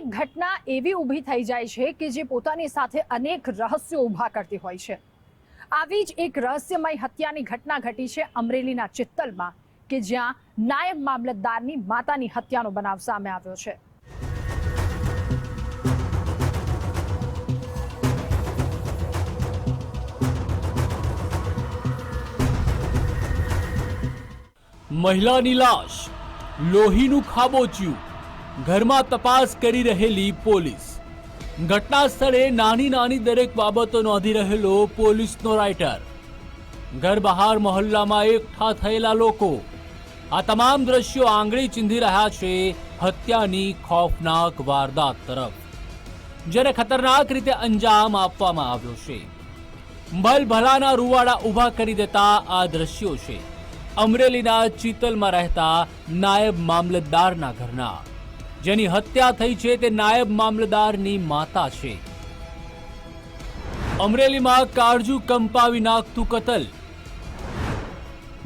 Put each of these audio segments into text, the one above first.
એક ઘટના એવી ઊભી થઈ જાય છે કે જે પોતાની સાથે અનેક રહસ્યો ઊભા કરતી હોય છે. આવી જ એક રહસ્યમય હત્યાની ઘટના ઘટી છે અમરેલીના ચિત્તલમાં, કે જ્યાં નાયબ મામલતદારની માતાની હત્યાનો બનાવ સામે આવ્યો છે. મહિલાની લાશ, લોહીનું ખાબોચિયું. ઘરમાં તપાસ કરી રહેલી પોલીસ. ઘટના સ્થળે નાની નાની દરેક બાબતો નોંધી રહેલો પોલીસનો રાઇટર. ઘર બહાર મહોલ્લામાં એકઠા થયેલા લોકો. આ તમામ દ્રશ્યો આંગળી ચીંધી રહ્યા છે હત્યાની ખોફનાક વારદાત તરફ. જેને ખતરનાક રીતે અંજામ આપવામાં આવ્યો છે. ભલભલાના રૂવાડા ઊભા કરી દેતા આ દ્રશ્યો છે. અમરેલીના ચિતલમાં રહેતા નાયબ મામલતદારના ઘરના. જેની હત્યા થઈ છે તે નાયબ મામલતદારની માતા છે. અમરેલીમાં કાળજુ કંપાવી નાખતું કતલ.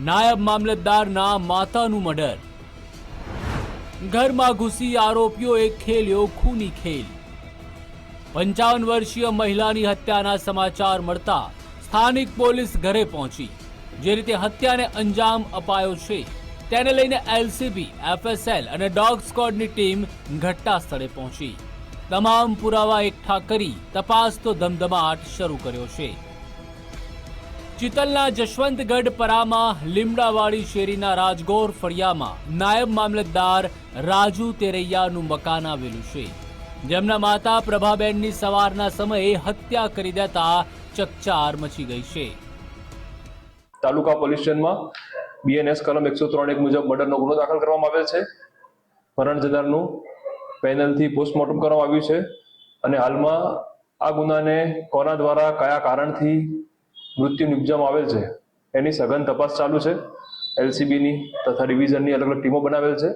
નાયબ મામલતદારના માતાનું મર્ડર. ઘરમાં ઘૂસી આરોપીઓએ ખેલ્યો ખૂની ખેલ. પંચાવન વર્ષીય મહિલાની હત્યાના સમાચાર મળતા સ્થાનિક પોલીસ ઘરે પહોંચી, જે રીતે હત્યાને અંજામ અપાયો છે. તેને લઈને એલસીબી એફએસએલ અને ડોગ સ્કોડની ટીમ ઘટના સ્થળે પહોંચી. તમામ પુરાવા એકઠા કરી તપાસ તો ધમધમાટ શરૂ કર્યો છે. ચિતલના જશવંતગઢ પરામાં લીમડાવાડી શેરીના રાજગોર ફળિયામાં નાયબ મામલતદાર રાજુ તેરૈયાનું મકાન આવેલું છે. જેમના માતા પ્રભાબેનની સવારના સમયે હત્યા કરી દેતા ચકચાર મચી ગઈ છે. તાલુકા પોલીસ સ્ટેશનમાં બીએનએસ કલમ એકસો ત્રણ એક મુજબ મર્ડરનો ગુનો દાખલ કરવામાં આવેલ છે. મરણ જનારનું પેનલથી પોસ્ટમોર્ટમ કરવામાં આવ્યું છે અને હાલમાં આ ગુનાને કોના દ્વારા, કયા કારણથી મૃત્યુ નિપજવામાં આવેલ છે એની સઘન તપાસ ચાલુ છે. એલસીબીની તથા ડિવિઝનની અલગ અલગ ટીમો બનાવેલ છે.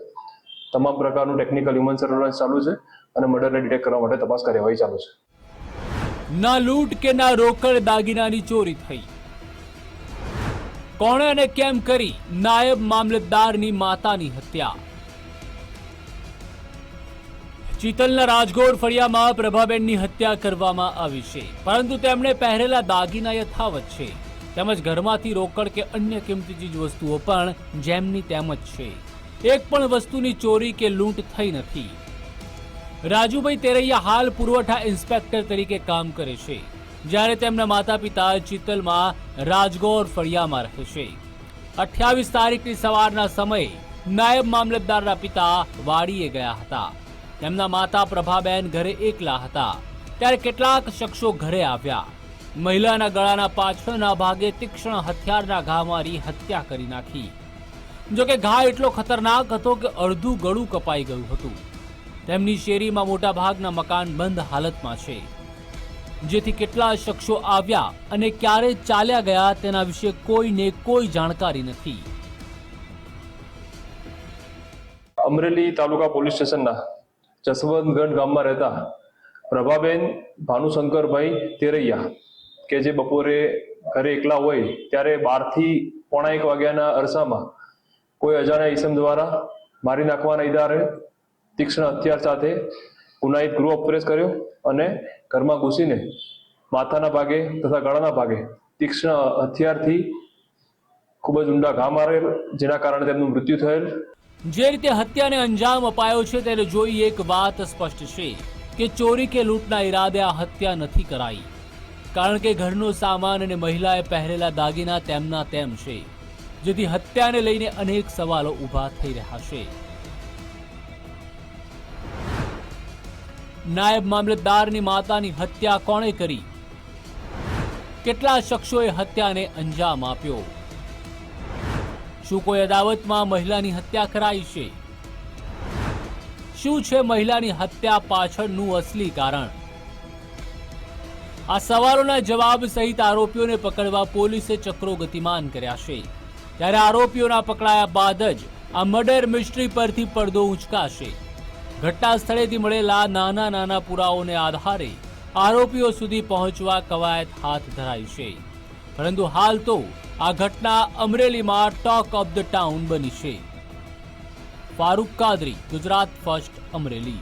તમામ પ્રકારનું ટેકનિકલ હ્યુમન સર્વેલન્સ ચાલુ છે અને મર્ડરને ડિટેક્ટ કરવા માટે તપાસ કાર્યવાહી ચાલુ છે. ના લૂંટ કે ના રોકડ દાગીનાની ચોરી થઈ. કોણે અને કેમ કરી નાયબ મામલતદારની માતાની હત્યા? ચિતલના રાજગોર ફળિયામાં પ્રભાબેનની હત્યા કરવામાં આવી છે, પરંતુ તેમણે પહેરેલા દાગીના યથાવત છે. તેમજ ઘરમાંથી રોકડ કે અન્ય કિંમતી ચીજ વસ્તુઓ પણ જેમની તેમ જ છે. એક પણ વસ્તુની ચોરી કે લૂંટ થઈ નથી. રાજુભાઈ તેરૈયા હાલ પુરવઠા ઇન્સ્પેક્ટર તરીકે કામ કરે છે. જ્યારે તેમના માતા પિતા ચિત્તલમાં રાજગોર ફળિયામાં રહે છે. અઠ્યાવીસ તારીખની સવારના સમયે નાયબ મામલતદારના પિતા વાડીએ ગયા હતા. તેમના માતા પ્રભાબેન ઘરે એકલા હતા. ત્યારે કેટલાક શખ્સો ઘરે આવ્યા. મહિલાના ગળાના પાછળના ભાગે તીક્ષ્ણ હથિયારના ઘા મારી હત્યા કરી નાખી. જોકે ઘા એટલો ખતરનાક હતો કે અડધું ગળું કપાઈ ગયું હતું. તેમની શેરીમાં મોટાભાગના મકાન બંધ હાલતમાં છે. જેથી કેટલા શખ્સો આવ્યા અને ક્યારે ચાલ્યા ગયા તેના વિશે કોઈને કોઈ જાણકારી નથી. અમરેલી તાલુકા પોલીસ સ્ટેશનના જસવંતગઢ ગામમાં રહેતા પ્રભાબેન, ભાનુશંકરભાઈ તેરૈયા કે જે બપોરે ઘરે એકલા હોય ત્યારે બારથી પોણા એક વાગ્યાના અરસામાં કોઈ અજાણ્યા ઈસમ દ્વારા મારી નાખવાના ઈદારે તીક્ષ્ણ હથિયાર સાથે ગુનાહિત ગૃહ પ્રવેશ કર્યો અને ઘરમાં ઘૂસીને માથાના ભાગે તથા ગળાના ભાગે તીક્ષ્ણ હથિયારથી ખૂબ જ ઊંડા ઘા મારેલ, જેના કારણે તેમનું મૃત્યુ થયેલ. જે રીતે હત્યાને અંજામ અપાયો છે તેને જોઈ એક વાત સ્પષ્ટ છે કે ચોરી કે લૂંટના ઈરાદે આ હત્યા નથી કરાઈ. કારણ કે ઘરનો સામાન અને મહિલાએ પહેરેલા દાગીના તેમના તેમ છે, જેથી હત્યાને લઈને અનેક સવાલો ઊભા થઈ રહ્યા છે. નાયબ મામલતદારની માતાની હત્યા કોણે કરી? કેટલા શખ્સોએ હત્યાને અંજામ આપ્યો? શું કોઈ અદાવતમાં મહિલાની હત્યા કરાઈ છે? શું છે મહિલાની હત્યા પાછળનું અસલી કારણ? આ સવાલોના જવાબ સહિત આરોપીઓને પકડવા પોલીસે ચક્રો ગતિમાન કર્યા છે. ત્યારે આરોપીઓના પકડાયા બાદ જ આ મર્ડર મિસ્ટ્રી પરથી પડદો ઉંચકાશે. ઘટના સ્થળેથી મળેલા નાના નાના પુરાવાઓને આધારે આરોપીઓ સુધી પહોંચવા કવાયત હાથ ધરાઈ છે. પરંતુ હાલ તો આ ઘટના અમરેલીમાં ટોક ઓફ ધ ટાઉન બની છે. ફારૂક કાદરી, ગુજરાત ફર્સ્ટ અમરેલી.